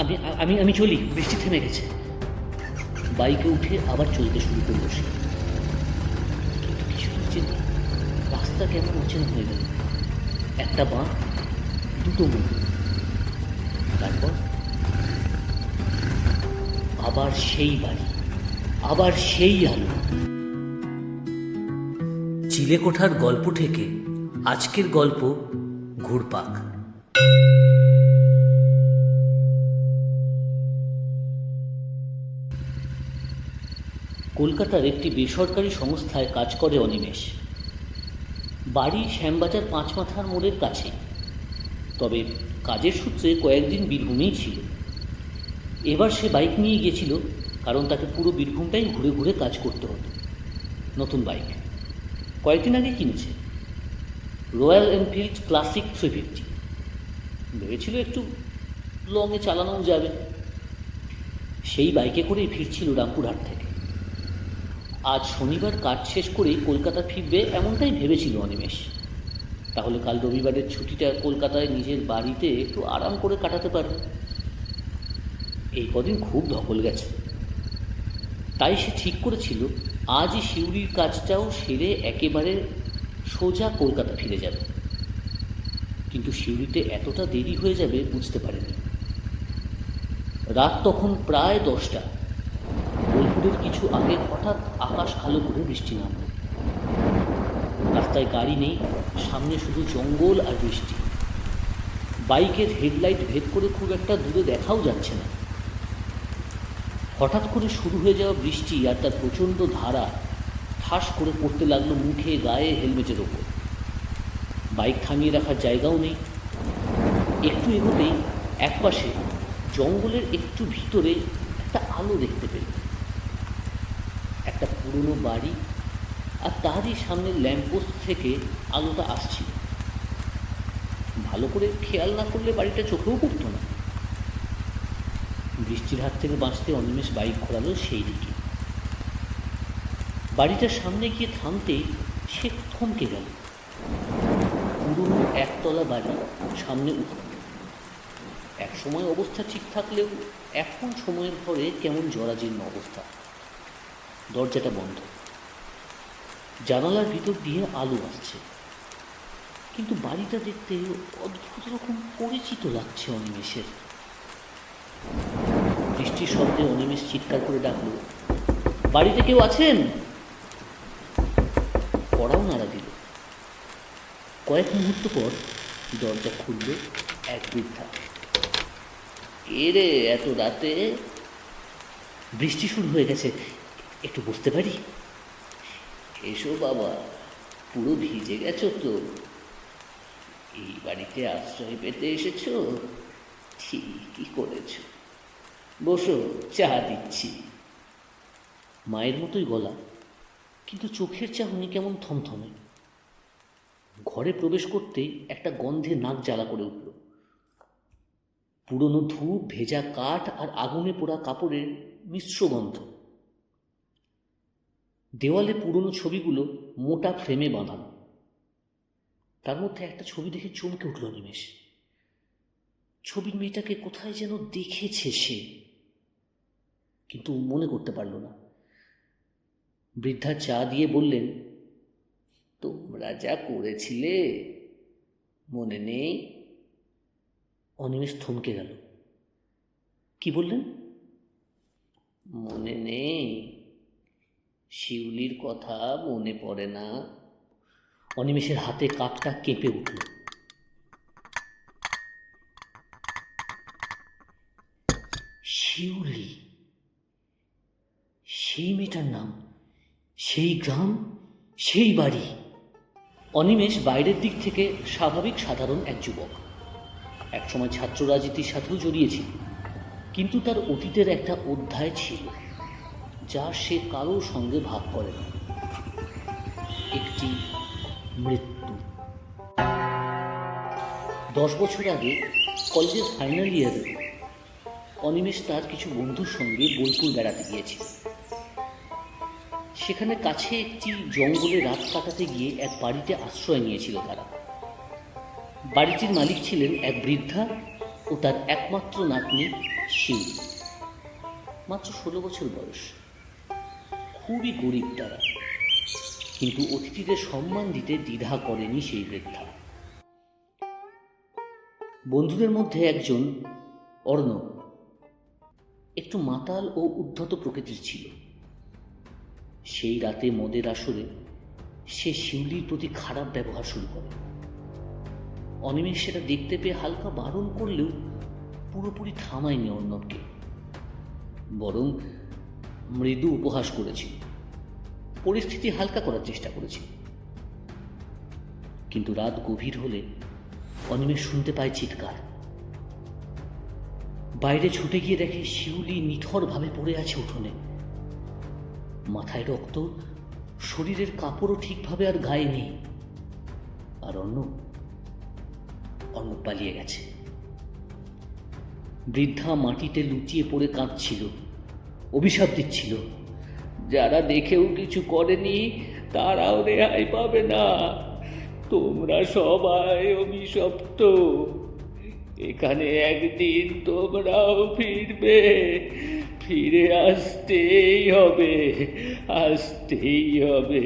আমি আমি আমি চলি, বৃষ্টি থেমে গেছে। বাইকে উঠে আবার চলতে শুরু করল সে। রাস্তা কেমন অচেনা হয়ে গেল। একটা বাঁ, দুটো মুখ। তারপর আবার সেই বাড়ি, আবার সেই আলো। চিলেকোঠার গল্প থেকে আজকের গল্প ঘুরপাক। কলকাতার একটি বেসরকারি সংস্থায় কাজ করে অনিমেষ। বাড়ি শ্যামবাজার পাঁচমাথার মোড়ের কাছে। তবে কাজের সূত্রে কয়েকদিন বীরভূমেই ছিল। এবার সে বাইক নিয়ে গিয়েছিল, কারণ তাকে পুরো বীরভূমটাই ঘুরে ঘুরে কাজ করতে হতো। নতুন বাইক। কয়েকদিন আগে কিনেছে। Royal Enfield Classic three fifty ভেবেছিল একটু লংয়ে চালানোও যাবে। সেই বাইকে করেই ফিরছিল রামপুরহাট থেকে। আজ শনিবার কাজ শেষ করেই কলকাতা ফিরবে এমনটাই ভেবেছিল অনিমেষ। তাহলে কাল রবিবারের ছুটিটা কলকাতায় নিজের বাড়িতে একটু আরাম করে কাটাতে পারবে এই কদিন খুব ধকল গেছে। তাই সে ঠিক করেছিল, আজই শিউরির কাজটাও সেরে একেবারে সোজা কলকাতা ফিরে যাবে। কিন্তু শিউরিতে এতটা দেরি হয়ে যাবে বুঝতে পারেনি রাত তখন প্রায় দশটা। বোলপুরের কিছু আগে হঠাৎ আকাশ কালো করে বৃষ্টি নামল। রাস্তায় গাড়ি নেই, সামনে শুধু জঙ্গল আর বৃষ্টি। বাইকের হেডলাইট ভেদ করে খুব একটা দূরে দেখাও যাচ্ছে না। হঠাৎ করে শুরু হয়ে যাওয়া বৃষ্টি আর তার প্রচণ্ড ধারা ঠাস করে পড়তে লাগল মুখে, গায়ে, হেলমেটের ওপর। বাইক থামিয়ে রাখার জায়গাও নেই। একটু এগোতেই একপাশে জঙ্গলের একটু ভিতরে একটা আলো দেখতে পেল। একটা পুরনো বাড়ি আর তারই সামনের ল্যাম্পপোস্ট থেকে আলোটা আসছিল। ভালো করে খেয়াল না করলে বাড়িটা চোখেও পড়তো না। বৃষ্টির হাত থেকে বাঁচতে অনিমেষ বাইক ঘোরালো সেই দিকে। বাড়িটার সামনে গিয়ে থামতেই সে থমকে গেল। পুরনো একতলা বাড়ি সামনে উঠোন এক সময় অবস্থা ঠিক থাকলেও এখন সময়ের পরে কেমন জরাজীর্ণ অবস্থা। দরজাটা বন্ধ। জানালার ভিতর দিয়ে আলো আসছে। কিন্তু বাড়িটা দেখতে অদ্ভুত রকম পরিচিত লাগছে অনিমেষের। বৃষ্টির শব্দে অনিমেষ চিৎকার করে ডাকলো, বাড়িতে কেউ আছেন? পড়াও নাড়া দিল। কয়েক মুহূর্ত পর দরজা খুলল এক বৃদ্ধা। কে রে, এত রাতে? বৃষ্টি শুরু হয়ে গেছে। একটু বসতে পারি? এসো বাবা, পুরো ভিজে গেছো তো। এই বাড়িতে আশ্রয় পেতে এসেছ? ঠিকই করেছ। বসো, চা দিচ্ছি। মায়ের মতোই গলা, কিন্তু চোখের চাহনি কেমন থমথমে। ঘরে প্রবেশ করতেই একটা গন্ধে নাক জ্বালা করে উঠল। পুরনো ধূপ, ভেজা কাঠ আর আগুনে পোড়া কাপড়ের মিশ্র গন্ধ। দেওয়ালে পুরনো ছবিগুলো মোটা ফ্রেমে বাঁধানো। তার মধ্যে একটা ছবি দেখে চমকে উঠল নিমেষ। ছবির মেয়েটাকে কোথায় যেন দেখেছে সে। কিন্তু মনে করতে পারল না। বৃদ্ধা চা দিয়ে বললেন, তোমরা যা করেছিলে, মনে নেই? অনিমেষ থমকে গেল। কি বললেন? মনে নেই। শিউলির কথা মনে পড়ে না। অনিমেষের হাতে কাকটা কেঁপে উঠল। শিউলি? সেই মেয়েটার নাম? সেই গ্রাম? সেই বাড়ি? অনিমেষ বাইরের দিক থেকে স্বাভাবিক সাধারণ এক যুবক। একসময় ছাত্র রাজনীতির সাথেও জড়িয়েছিল কিন্তু তার অতীতের একটা অধ্যায় ছিল। যা সে কারোর সঙ্গে ভাগ করে না। একটি মৃত্যু। দশ বছর আগে, কলেজের ফাইনাল ইয়ারে অনিমেষ তার কিছু বন্ধুর সঙ্গে বোলপুর বেড়াতে গিয়েছিল। সেখানে কাছে একটি জঙ্গলে রাত কাটাতে গিয়ে এক বাড়িতে আশ্রয় নিয়েছিল তারা। বাড়িটির মালিক ছিলেন এক বৃদ্ধা ও তার একমাত্র নাতনি শিউলি মাত্র ষোলো বছর বয়স। খুবই গরিব তারা। কিন্তু অতিথিদের সম্মান দিতে দ্বিধা করেনি সেই বৃদ্ধা। বন্ধুদের মধ্যে একজন, অর্ণব, একটু মাতাল ও উদ্ধত প্রকৃতির ছিল। সেই রাতে মদের আসরে সে শিউলির প্রতি খারাপ ব্যবহার শুরু করে। অনিমেষ সেটা দেখতে পেয়ে হালকা বারণ করলেও পুরোপুরি থামায়নি অর্ণবকে। বরং মৃদু উপহাস করেছি। পরিস্থিতি হালকা করার চেষ্টা করেছি। কিন্তু রাত গভীর হলে অনিমেষ শুনতে পায় চিৎকার। বাইরে ছুটে গিয়ে দেখে শিউলি নিথরভাবে পড়ে আছে উঠোনে। মাথায় রক্ত, শরীরের কাপড়ও ঠিকভাবে আর গায়ে নেই। আর অন্য অন্য পালিয়ে গেছে। বৃদ্ধা মাটিতে লুটিয়ে পড়ে কাঁদছিল। অভিশাপ দিচ্ছিল। যারা দেখেও কিছু করেনি, তারাও রেহাই পাবে না। তোমরা সবাই অভিশপ্ত। এখানে একদিন তোমরাও ফিরবে। ফিরে আসতেই হবে। আসতেই হবে।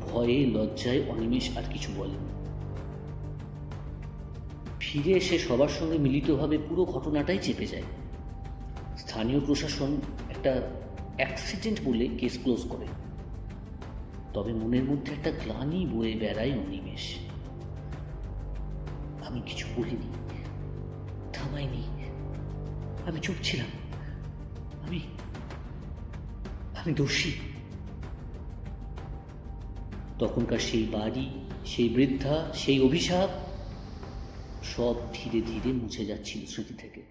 ভয়ে লজ্জায় অনিমেষ আর কিছু বলেনি। ফিরে এসে সবার সঙ্গে মিলিতভাবে পুরো ঘটনাটাই চেপে যায়। স্থানীয় প্রশাসন একটা অ্যাক্সিডেন্ট বলে কেস ক্লোজ করে। তবে মনের মধ্যে একটা গ্লানি বয়ে বেড়ায় অনিমেষ। আমি কিছু বলিনি, থামাইনি। আমি চুপ ছিলাম। আমি আমি দোষী। তখনকার সেই বাড়ি, সেই বৃদ্ধা, সেই অভিশাপ সব ধীরে ধীরে মুছে যাচ্ছিল স্মৃতি থেকে।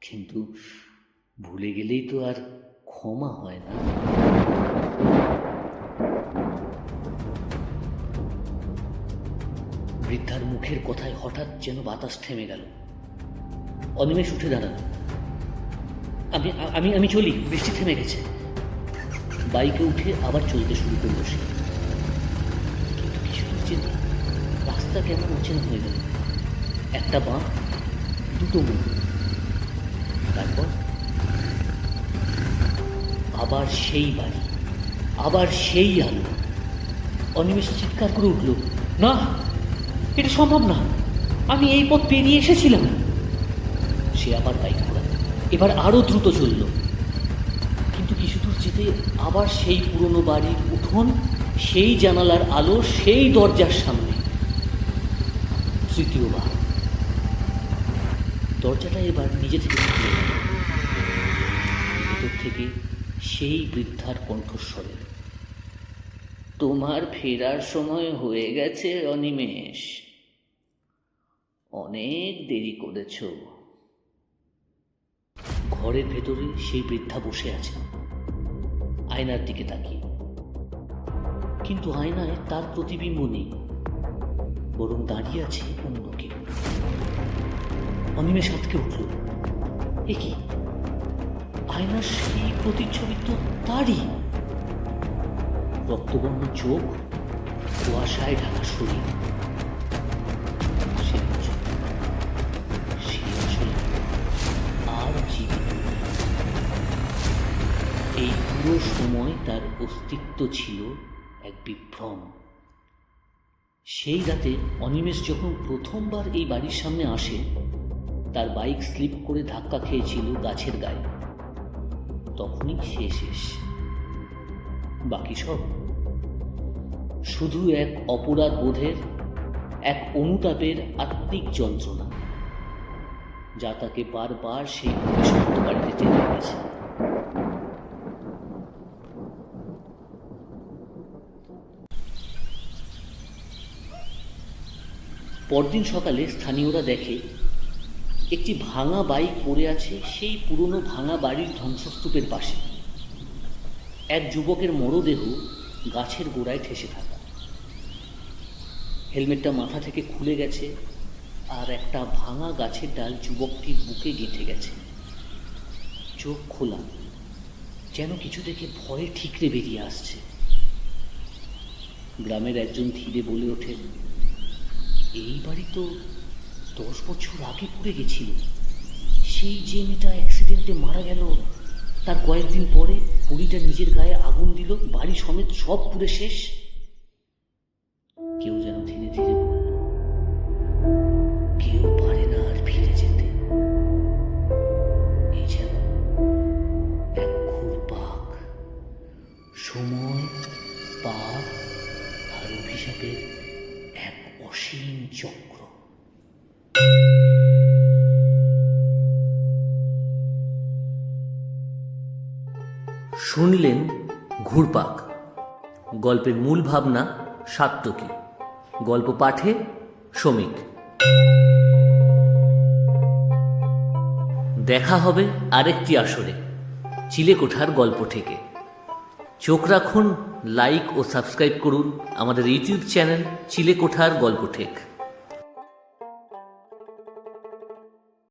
কিন্তু ভুলে গেলেই তো আর ক্ষমা হয় না। বৃদ্ধার মুখের কথায় হঠাৎ যেন বাতাস থেমে গেল। অনিমেষ উঠে দাঁড়াল। আমি আমি আমি চলি, বৃষ্টি থেমে গেছে। বাইকে উঠে আবার চলতে শুরু করল সে। রাস্তা কেমন অচেনা হয়ে গেল একটা বাঁ দুটো মুখ তারপর আবার সেই বাড়ি, আবার সেই আলো। অনিমেষ চিৎকার করে উঠল, না, এটা সম্ভব না। আমি এই পথ পেরিয়ে এসেছিলাম। সে আবার বাইক ঘোরালো। এবার আরও দ্রুত চলল। কিন্তু কিছু দূর যেতে আবার সেই পুরনো বাড়ির উঠোন, সেই জানালার আলো, সেই দরজার সামনে। তৃতীয়বার দরজাটা এবার নিজে থেকে ভেতর থেকে সেই বৃদ্ধার কণ্ঠস্বরে, তোমার ফেরার সময় হয়ে গেছে, অনিমেষ। অনেক দেরি করেছ। ঘরের ভেতরে সেই বৃদ্ধা বসে আছে। আয়নার দিকে তাকিয়ে। কিন্তু আয়নায় তার প্রতিবিম্ব নেই। বরং দাঁড়িয়ে আছে অন্য কেউ অনিমেষ আটকে উঠল। এ কি? আয়নার সেই প্রতিচ্ছবি তো তারই। রক্তবর্ণ চোখ, কুয়াশায় ঢাকা শরীর। এই পুরো সময় তার অস্তিত্ব ছিল এক বিভ্রম। সেই রাতে অনিমেষ যখন প্রথমবার এই বাড়ির সামনে আসে, তার বাইক স্লিপ করে ধাক্কা খেয়েছিল গাছের গায়ে। তখনই সে শেষ। বাকি সব? শুধু এক অপরাধ বোধের, এক অনুতাপের আত্মিক যন্ত্রণা, যা তাকে বারবার সেই বাড়িতে টেনে গেছে পরদিন সকালে স্থানীয়রা দেখে, একটি ভাঙা বাইক পড়ে আছে সেই পুরনো ভাঙা বাড়ির ধ্বংসস্তূপের পাশে। এক যুবকের মরদেহ গাছের গোড়ায় ঠেসে থাকা। হেলমেটটা মাথা থেকে খুলে গেছে আর একটা ভাঙা গাছের ডাল যুবকটির বুকে গেঁথে গেছে। চোখ খোলা, যেন কিছু দেখে ভয়ে ঠিকরে বেরিয়ে আসছে। গ্রামের একজন ধীরে বলে ওঠে এই বাড়ি তো দশ বছর আগে পড়ে গেছিল। সেই যে মেয়েটা অ্যাক্সিডেন্টে মারা গেল, তার কয়েকদিন পরে পুরীটা নিজের গায়ে আগুন দিল, বাড়ি সমেত সব পুড়ে শেষ। চক্র শুনলেন ঘুরপাক। গল্পের মূল ভাবনা সাত্তকী গল্প পাঠে শ্রমিক। দেখা হবে আরেকটি আসরে, চিলেকোঠার গল্প থেকে। চোখ রাখুন লাইক ও সাবস্ক্রাইব করুন আমাদের ইউটিউব চ্যানেল চিলেকোঠার গল্প ঠেক।